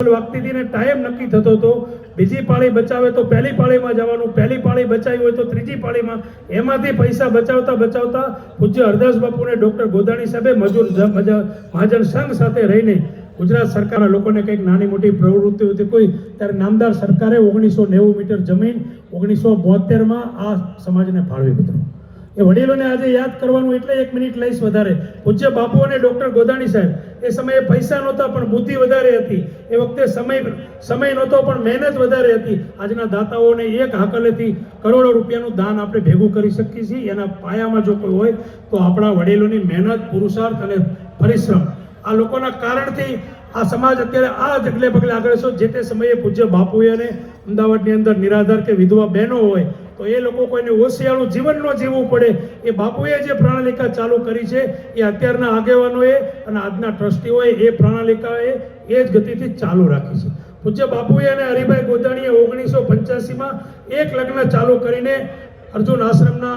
વાગતી હતી ને ટાઈમ નક્કી થતો હતો. બીજી પાળી બચાવે તો પહેલી પાળીમાં જવાનું, પહેલી પાળી બચાવી હોય તો ત્રીજી પાળીમાં. એમાંથી પૈસા બચાવતા બચાવતા પૂજ્ય હરદાસ બાપુને ડોક્ટર ગોદાણી સાહેબે મજૂર મહાજન સંઘ સાથે રહીને ગુજરાત સરકારના લોકોને કંઈક નાની મોટી પ્રવૃત્તિ હતી કોઈ, ત્યારે નામદાર સરકારે ઓગણીસો નેવું મીટર જમીન, ઓગણીસો બોતેરમાં આ સમાજને ફાળવી મિત્રો એ વડીલોને આજે યાદ કરવાનું એટલે એક મિનિટ લઈશ વધારે. પૂજ્ય બાપુ અને ડોક્ટર ગોદાણી સાહેબ, એ સમયે પૈસા નહોતા, પણ બુદ્ધિ વધારે હતી. એ વખતે સમય સમય નહોતો, પણ મહેનત વધારે હતી. આજના દાતાઓને એક હાકલેથી કરોડો રૂપિયાનું દાન આપણે ભેગું કરી શકીએ છીએ. એના પાયામાં જો કોઈ હોય, તો આપણા વડીલોની મહેનત, પુરુષાર્થ અને પરિશ્રમ. આ લોકોના કારણથી આ સમાજ અત્યારે આ જગલે પગલે આગળ છે. જે તે સમયે પૂજ્ય બાપુએ અને અમદાવાદની અંદર નિરાધાર કે વિધવા બહેનો હોય તો એ લોકો કોઈને હોશિયાળું જીવન ન જીવવું પડે. એ બાપુએ જે પ્રણાલિકા ચાલુ કરી છે, એ અત્યારના આગેવાનોએ અને આજના ટ્રસ્ટીઓએ એ પ્રણાલિકાએ એ જ ગતિથી ચાલુ રાખી છે. પૂજ્ય બાપુએ અને હરિભાઈ ગોદાણીએ ઓગણીસો પંચ્યાસીમાં એક લગ્ન ચાલુ કરીને અર્જુન આશ્રમના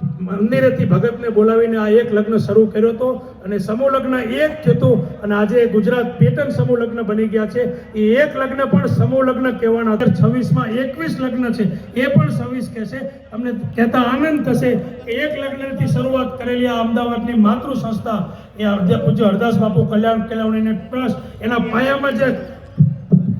મંદિરેથી ભગતને બોલાવીને આ એક લગ્ન શરૂ કર્યો હતો અને સમૂહ લગ્ન એક થતું અને આજે ગુજરાત પેટર્ન સમૂહ લગ્ન બની ગયા છે. એ એક લગ્ન પણ સમૂહ લગ્ન કહેવાના છવ્વીસમાં એકવીસ લગ્ન છે. એ પણ છવ્વીસ કહેશે. તમને કહેતા આનંદ થશે કે એક લગ્નથી શરૂઆત કરેલી આ અમદાવાદની માતૃ સંસ્થા એ પૂજ્ય હરદાસ બાપુ કલ્યાણ કેળવણીને ટ્રસ્ટ, એના પાયામાં જે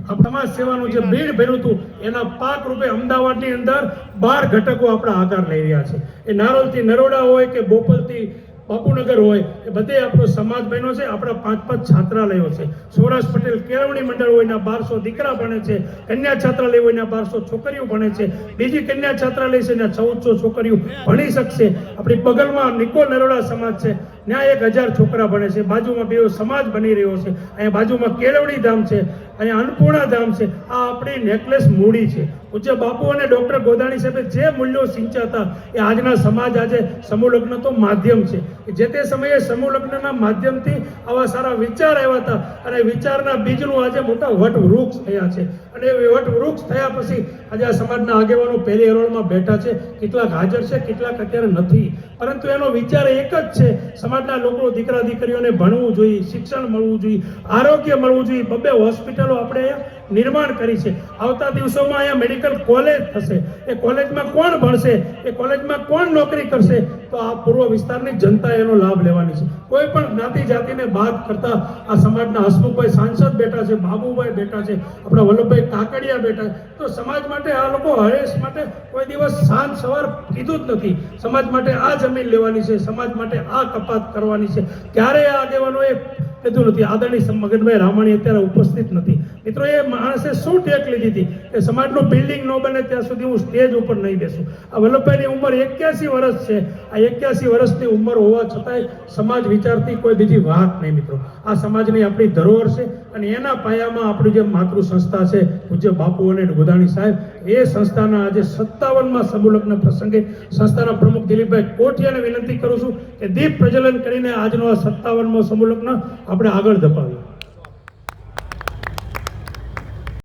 સમાજ સેવાનું જે ભીડ ભર્યું હતું, એના પાક રૂપે અમદાવાદની અંદર બાર ઘટકો આપણા આકાર લઈ રહ્યા છે. એ નારોલથી નરોડા હોય કે બોપલથી બાપુનગર હોય, એ બધે આપણો સમાજ બન્યો છે, આપણા પાંચ પાંચ છાત્રાલયો છે. સૌરાષ્ટ્ર પટેલ કેળવણી મંડળ હોય, એના બારસો દીકરા ભણે છે, કન્યા છાત્રાલય હોય, એના બારસો છોકરીઓ ભણે છે. બીજી કન્યા છાત્રાલય છે, એના ચૌદસો છોકરીઓ ભણી શકશે. આપણી બગલમાં નિકો નરોડા સમાજ છે. ત્યાં એક હજાર છોકરા ભણે છે, બાજુમાં બે સમાજ બની રહ્યો છે, અહીંયા બાજુમાં કેળવણી ધામ છે, અહીંયા અન્નપૂર્ણા ધામ છે, આ આપણી નેકલેસ મૂડી છે. પૂજ્ય બાપુ અને ડૉક્ટર ગોદાણી સાહેબે જે મૂલ્યો સિંચાતા એ આજના સમાજ આજે સમૂહ તો માધ્યમ છે. જે તે સમયે સમૂહ માધ્યમથી આવા સારા વિચાર આવ્યા હતા અને વિચારના બીજનું આજે મોટા વટ વૃક્ષ થયા છે. અને એ વટ વૃક્ષ થયા પછી આજે આ સમાજના આગેવાનો પહેલી હરોળમાં બેઠા છે, કેટલાક હાજર છે, કેટલાક અત્યારે નથી. પરંતુ એનો વિચાર એક જ છે સમાજના લોકો, દીકરા, દીકરીઓને ભણવું જોઈએ, શિક્ષણ મળવું જોઈએ, આરોગ્ય મળવું જોઈએ. બબે હોસ્પિટલો આપણે નિર્માણ કરી છે. આવતા દિવસોમાં અહીંયા મેડિકલ કોલેજ થશે. એ કોલેજમાં કોણ ભણશે? એ કોલેજમાં કોણ નોકરી કરશે? તો આ પૂર્વ વિસ્તારની જનતા એનો લાભ લેવાની છે. કોઈ પણ જ્ઞાતિ જાતિને બાદ કરતા આ સમાજના હસમુખભાઈ સાંસદ બેઠા છે, બાબુભાઈ બેઠા છે, આપણા વલ્લભભાઈ કાકડિયા બેઠા છે. તો સમાજ માટે આ લોકો હરેશ માટે કોઈ દિવસ સાંજ સવાર કીધું જ નથી. સમાજ માટે આ જમીન લેવાની છે, સમાજ માટે આ કપાત કરવાની છે. ક્યારે આ આગેવાનોએ કીધું નથી. આદરણીય મગનભાઈ રામાણી અત્યારે ઉપસ્થિત નથી. મિત્રો, એ માણસે શું ટેક લીધી હતી? કે સમાજનું બિલ્ડિંગ ન બને ત્યાં સુધી હું સ્ટેજ ઉપર નહીં બેસું. આ વલ્લભભાઈની ઉંમર એક્યાસી વર્ષ છે. આ એક્યાસી વર્ષની ઉંમર હોવા છતાંય સમાજ વિચારતી કોઈ બીજી વાત નહીં, મિત્રો. આ સમાજની આપણી ધરોહર છે. અને એના પાયામાં આપણી જે માતૃ સંસ્થા છે, પૂજ્ય બાપુ અને ગોદાણી સાહેબ, એ સંસ્થાના આજે સત્તાવનમાં સમૂહલગ્ન પ્રસંગે સંસ્થાના પ્રમુખ દિલીપભાઈ કોઠિયાને વિનંતી કરું છું કે દીપ પ્રજ્વલન કરીને આજનો આ સત્તાવનમો સમૂહલગ્ન આપણે આગળ ધપાવીએ.